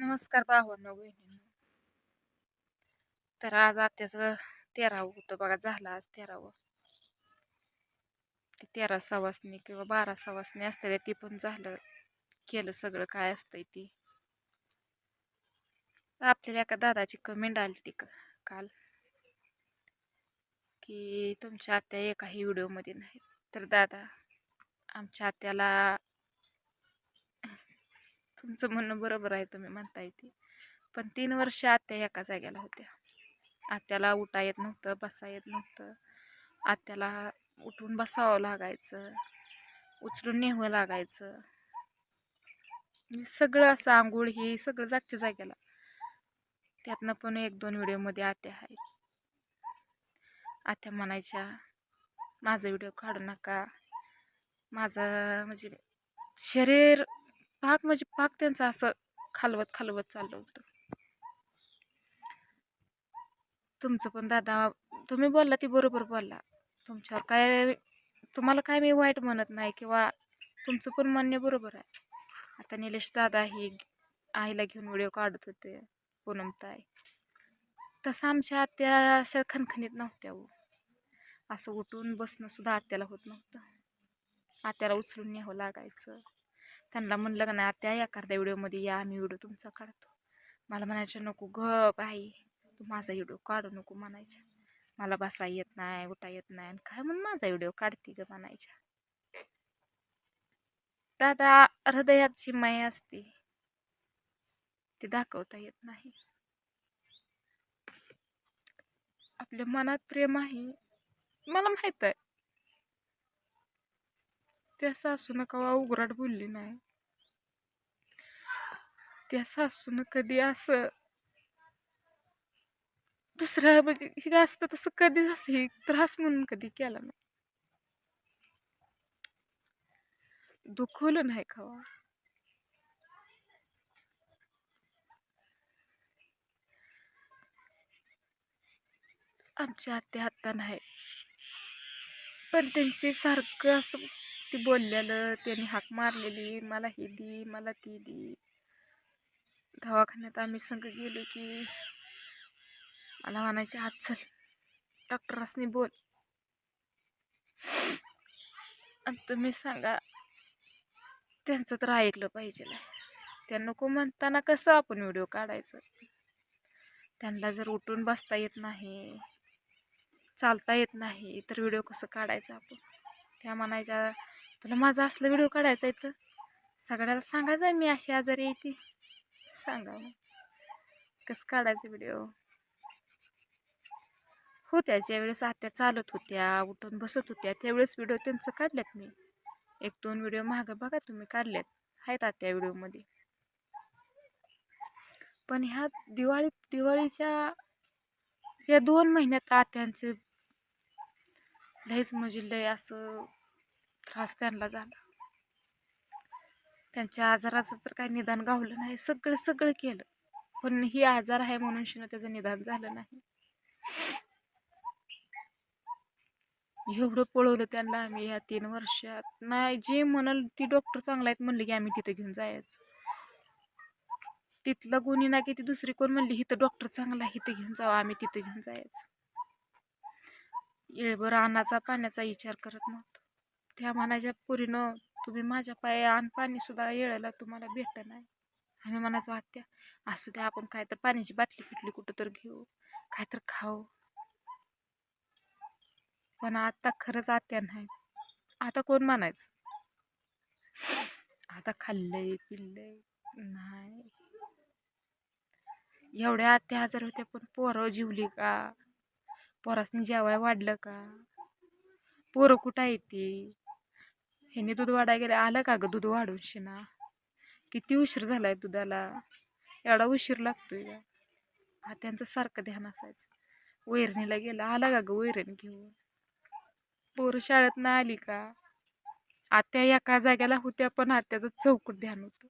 नमस्कार भावांना हो बहिणी. तर आज आत्याचं तेरावं होतं बघा झालं आज तेरावं. ते तेरा सवासनी किंवा बारा सवासनी असते ती पण झालं केलं सगळं काय असतंय ती. आपल्याला एका दादाची कमेंट आली ती क- काल. की तुमच्या आत्या एकाही व्हिडिओमध्ये नाही तर दादा आमच्या आत्याला तुमचं म्हणणं बरोबर आहे तुम्ही म्हणता येते पण तीन वर्ष आत्या एका जाग्याला होत्या. आत्याला उठा येत नव्हतं बसा येत नव्हतं. आत्याला उठून बसावं लागायचं उचलून नेहवं लागायचं. म्हणजे सगळं असं आंघोळ ही सगळं जागच्या जाग्याला त्यातनं पण एक दोन व्हिडिओमध्ये आत्या आहेत आत्या म्हणायच्या माझा व्हिडिओ काढू नका. माझं म्हणजे शरीर पाक म्हणजे पाक त्यांचं असं खालवत खालवत चाललं होतं. तुमचं पण दादा तुम्ही बोलला ती बरोबर बोलला. तुमच्यावर काय तुम्हाला काय मी वाईट म्हणत नाही किंवा तुमचं पण म्हणणे बरोबर आहे. आता निलेश दादा ही आईला घेऊन व्हिडिओ काढत होते पूनमताई तसं आमच्या आत्या अशा खणखणीत नव्हत्या हो. असं उठून बसणं सुद्धा आत्याला होत नव्हतं. आत्याला उचलून न्यावं लागायचं. त्यांना म्हणलं का नाही त्या या करता व्हिडिओमध्ये या आम्ही व्हिडिओ तुमचा काढतो. मला म्हणायचं नको ग बाई तू माझा व्हिडिओ काढू नको म्हणायच्या. मला बसा येत नाही उठा येत नाही आणि काय म्हणून माझा व्हिडिओ काढते ग म्हणायच्या. दादा हृदयाची माया असते ती दाखवता येत नाही. आपल्या मनात प्रेम आहे. मला माहीत आहे. त्या सासून कवा उघराट बोलली नाही. त्या सासून कधी असं दुसऱ्या म्हणजे हे असतं तसं कधीच असं हे त्रास म्हणून कधी केला नाही. दुखवलं नाही खवा आमच्या आत्या आत्ता नाही. पण त्यांची सारखं असं ती बोललेलं त्यांनी हाक मारलेली मला ही दी मला ती दी. दवाखान्यात आम्ही संग गेलो की मला म्हणायचे हात चल. डॉक्टरांनी बोल. आणि तुम्ही सांगा त्यांचं तर ऐकलं पाहिजे त्या नको म्हणताना कसं आपण व्हिडिओ काढायचं? त्यांना जर उठून बसता येत नाही चालता येत नाही तर व्हिडिओ कसं काढायचा आपण? त्या म्हणायच्या तुला माझा असला व्हिडिओ काढायचा आहे तर? सगळ्याला सांगायचं मी अशी आजारी येते सांगा कसं काढायचं व्हिडिओ होत्या ज्यावेळेस आत्या चालत होत्या उठून बसत होत्या त्यावेळेस व्हिडिओ त्यांचं काढल्यात मी. एक दोन व्हिडिओ मागं बघा तुम्ही काढल्यात. आहेत आत्या व्हिडिओमध्ये पण ह्या दिवाळी दिवाळीच्या या दोन महिन्यात आत्यांचे लयच म्हणजे लय असं त्रास त्यांना झाला. त्यांच्या आजाराचं तर काही निदान गावलं नाही सगळं सगळं केलं. पण ही आजार आहे म्हणून शिन त्याचं निदान झालं नाही. एवढं पळवलं त्यांना आम्ही या तीन वर्षात. नाही जे म्हणाल ती डॉक्टर चांगला आहेत म्हणले की आम्ही तिथे घेऊन जायचं. तिथलं कोणी ना की ती दुसरी कोण म्हणली इथं डॉक्टर चांगला आहे इथं घेऊन जावं आम्ही तिथे घेऊन जायचं. येळभर अन्नाचा पाण्याचा विचार करत नव्हतो. त्या म्हणायच्या पुरीनं तुम्ही माझ्या पाय आणि पाणी सुद्धा येळायला तुम्हाला भेटत नाही. आम्ही म्हणायचो आत्या असू द्या आपण काय तर पाण्याची बाटली फिटली कुठं तर घेऊ काय तर खाऊ. पण आता खरंच आत्या नाही. आता कोण म्हणायचं? आता खाल्लंय पिल्लंय नाही. एवढ्या आत्या आजार होत्या पण पोरं जिवली का? पोरासनी जेवाय वाढलं का? पोरं कुठं येते ह्याने दूध वाढायला गेलं. आलं का गं दूध वाढून शिना? किती उशीर झालाय दुधाला. एवढा उशीर लागतोय का हा त्यांचं सारखं ध्यान असायचं. वैरणीला गेला. आला का गं वैरण घेऊन? पोरं शाळेत ना आली का? आत्या एका जाग्याला होत्या पण आत्याचं चौकट ध्यान होतं.